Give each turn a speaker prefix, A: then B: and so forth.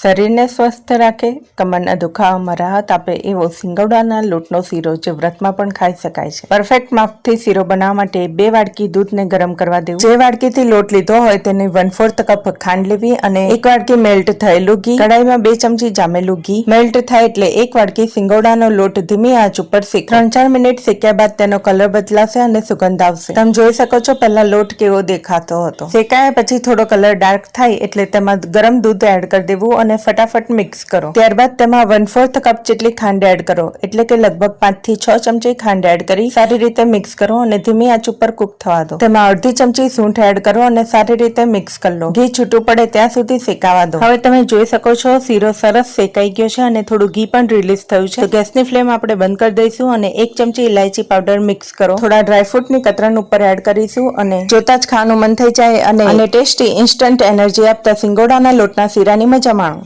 A: શરીરને સ્વસ્થ રાખે કમરના દુખાવામાં રાહત આપે એવો સિંગવડાના લોટનો શીરો જે વ્રતમાં પણ ખાઈ શકાય છે. પરફેક્ટ માપથી શીરો બનાવવા માટે બે વાડકી દૂધને ગરમ કરવા દેવું. જે વાડકીથી લોટ લીધો હોય તેને વન ફોર્થ કપ ખાંડ લેવી અને એક વાડકી મેલ્ટ થયેલું ઘી, કડાઈમાં બે ચમચી જામેલું ઘી. મેલ્ટ થાય એટલે એક વાડકી સિંગવડાનો લોટ ધીમી આંચ ઉપર શેક. ત્રણ ચાર મિનિટ શેક્યા બાદ તેનો કલર બદલાશે અને સુગંધ આવશે. તમે જોઈ શકો છો પહેલા લોટ કેવો દેખાતો હતો. શેકાયા પછી થોડો કલર ડાર્ક થાય એટલે તેમાં ગરમ દૂધ એડ કરી દેવું અને ફટાફટ મિક્સ કરો. ત્યારબાદ તેમાં વન ફોર્થ કપ જેટલી ખાંડ એડ કરો. એટલે કે લગભગ પાંચથી છ ચમચી ખાંડ એડ કરી સારી રીતે મિક્સ કરો અને ધીમી આંચ ઉપર કુક થવા દો. તેમાં અડધી ચમચી સૂંઠ એડ કરો અને સારી રીતે મિક્સ કરી લો. ઘી છૂટું પડે ત્યાં સુધી શેકાવા દો. હવે તમે જોઈ શકો છો શીરો સરસ શેકાઈ ગયો છે અને થોડું ઘી પણ રિલીઝ થયું છે. ગેસની ફ્લેમ આપણે બંધ કરી દઈશું અને એક ચમચી ઇલાયચી પાવડર મિક્સ કરો. થોડા ડ્રાયફ્રૂટની કતરણ ઉપર એડ કરીશું અને જોતા જ ખાવાનું મન થઈ જાય અને અને ટેસ્ટી ઇન્સ્ટન્ટ એનર્જી આપતા સિંગોડાના લોટના શીરાની મજા માણો.